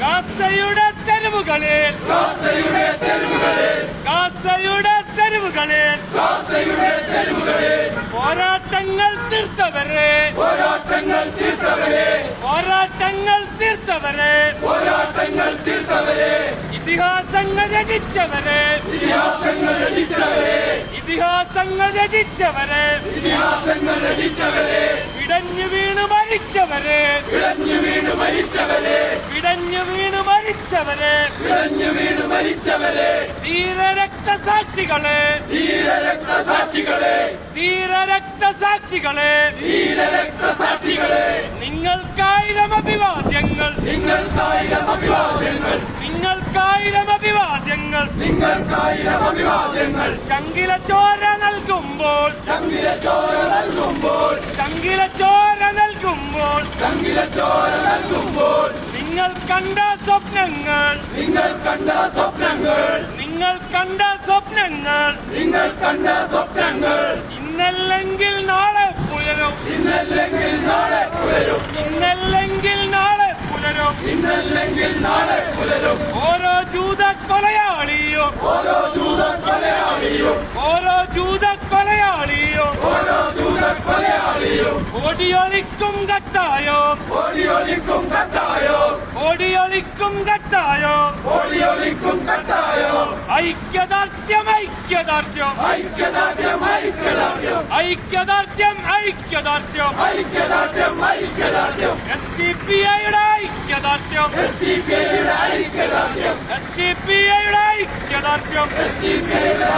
ഗാസയുടെ തെരുവുകളിൽ ഗാസയുടെ തെരുവുകളിൽ ഗാസയുടെ തെരുവുകളിൽ ഗാസയുടെ തെരുവുകളിൽ പോരാട്ടങ്ങൾ തീർത്തവരെ. പോരാട്ടങ്ങൾ തീർത്തവരെ. പോരാട്ടങ്ങൾ തീർത്തവരെ. പോരാട്ടങ്ങൾ തീർത്തവരെ. ഇതിഹാസങ്ങൾ രചിച്ചവരെ. ഇതിഹാസങ്ങൾ രചിച്ചവരെ. ഇതിഹാസങ്ങൾ രചിച്ചവരെ. ഇതിഹാസങ്ങൾ രചിച്ചവരെ. ഇടഞ്ഞു വീണു മരിച്ചവരെ. ഇടഞ്ഞു വീണു മരിച്ചവരെ. ഇടഞ്ഞു വീണു മരിച്ചവരെ. ഇടഞ്ഞു വീണു മരിച്ചവരെ. ധീരരക്തസാക്ഷികളെ. ധീരരക്തസാക്ഷികളെ. ധീരരക്തസാക്ഷികളെ. ധീരരക്തസാക്ഷികളെ. നിങ്ങൾക്കായിരം അഭിവാദ്യങ്ങൾ. നിങ്ങൾക്കായിരം അഭിവാദ്യങ്ങൾ നിങ്ങൾക്കായിരം അഭിവാദ്യങ്ങൾ ചങ്കില ചോര നൽകുമ്പോൾ. ചങ്കില ചോര നൽകുമ്പോൾ. ചങ്കില ചോര നൽകുമ്പോൾ. ചങ്കില ചോര നൽകുമ്പോൾ. നിങ്ങൾ കണ്ട സ്വപ്നങ്ങൾ. നിങ്ങൾ കണ്ട സ്വപ്നങ്ങൾ. നിങ്ങൾ കണ്ട സ്വപ്നങ്ങൾ. നിങ്ങൾ കണ്ട സ്വപ്നങ്ങൾ ഇന്നല്ലെങ്കിൽ നാളെ പുലരും ഇന്നല്ലെങ്കിൽ നാളെ പുലരും ഇന്നല്ലെങ്കിൽ നാളെ പുലരും നാളെ പുലരും. ഓരോ ജൂത കൊലയാളിയോ ഓരോ ജൂത കൊലയാളിയോ ഓരോ ജൂത കൊലയാളിയോ ഓരോ ജൂത കൊലയാളിയോ ഓടിയൊളിക്കും കത്തായോ. ഓടിയൊളിക്കും കത്തായോ. ഓടിയൊളിക്കും കത്തായോ. ഓടിയൊളിക്കും കത്തായോ. ഐക്യദാർഢ്യം ഐക്യദാർഢ്യം. ഐക്യദാർഢ്യം ഐക്യദാർഢ്യം ഐക്യദാർഢ്യം. ഐക്യദാർഢ്യം ഐക്യദാർഢ്യം. ഐക്യദാർഢ്യം എസ് ഡി പി ഐയുടെ ഐക്യദാർഢ്യം. എസ് ഡി പി ഐയുടെ ഐക്യദാർഢ്യം. എസ് ഡി പി ഐയുടെ ഐക്യദാർഢ്യം. എസ് ഡി പി ഐയുടെ